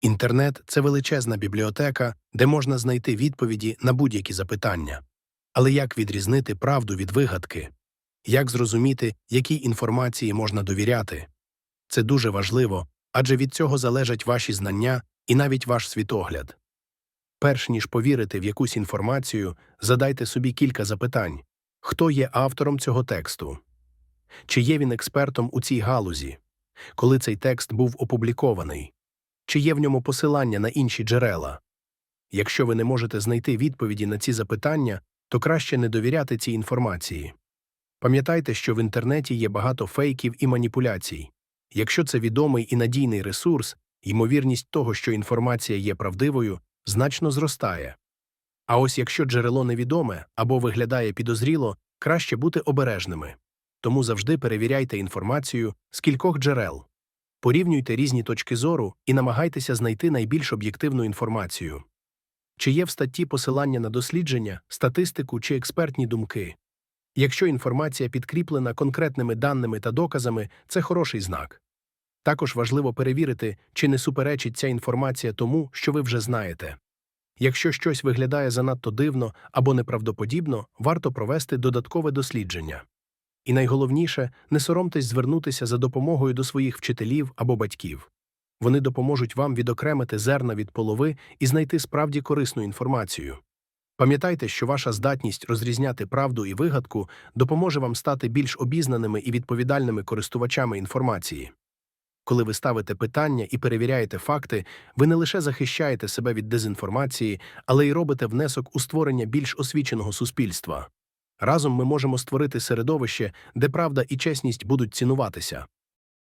Інтернет це величезна бібліотека, де можна знайти відповіді на будь-які запитання. Але як відрізнити правду від вигадки? Як зрозуміти, якій інформації можна довіряти? Це дуже важливо, адже від цього залежать ваші знання і навіть ваш світогляд. Перш ніж повірити в якусь інформацію, задайте собі кілька запитань. Хто є автором цього тексту? Чи є він експертом у цій галузі? Коли цей текст був опублікований? Чи є в ньому посилання на інші джерела? Якщо ви не можете знайти відповіді на ці запитання, то краще не довіряти цій інформації. Пам'ятайте, що в інтернеті є багато фейків і маніпуляцій. Якщо це відомий і надійний ресурс, ймовірність того, що інформація є правдивою, значно зростає. А ось якщо джерело невідоме або виглядає підозріло, краще бути обережними. Тому завжди перевіряйте інформацію з кількох джерел. Порівнюйте різні точки зору і намагайтеся знайти найбільш об'єктивну інформацію. Чи є в статті посилання на дослідження, статистику чи експертні думки? Якщо інформація підкріплена конкретними даними та доказами, це хороший знак. Також важливо перевірити, чи не суперечить ця інформація тому, що ви вже знаєте. Якщо щось виглядає занадто дивно або неправдоподібно, варто провести додаткове дослідження. І найголовніше, не соромтесь звернутися за допомогою до своїх вчителів або батьків. Вони допоможуть вам відокремити зерна від полови і знайти справді корисну інформацію. Пам'ятайте, що ваша здатність розрізняти правду і вигадку допоможе вам стати більш обізнаними і відповідальними користувачами інформації. Коли ви ставите питання і перевіряєте факти, ви не лише захищаєте себе від дезінформації, але й робите внесок у створення більш освіченого суспільства. Разом ми можемо створити середовище, де правда і чесність будуть цінуватися.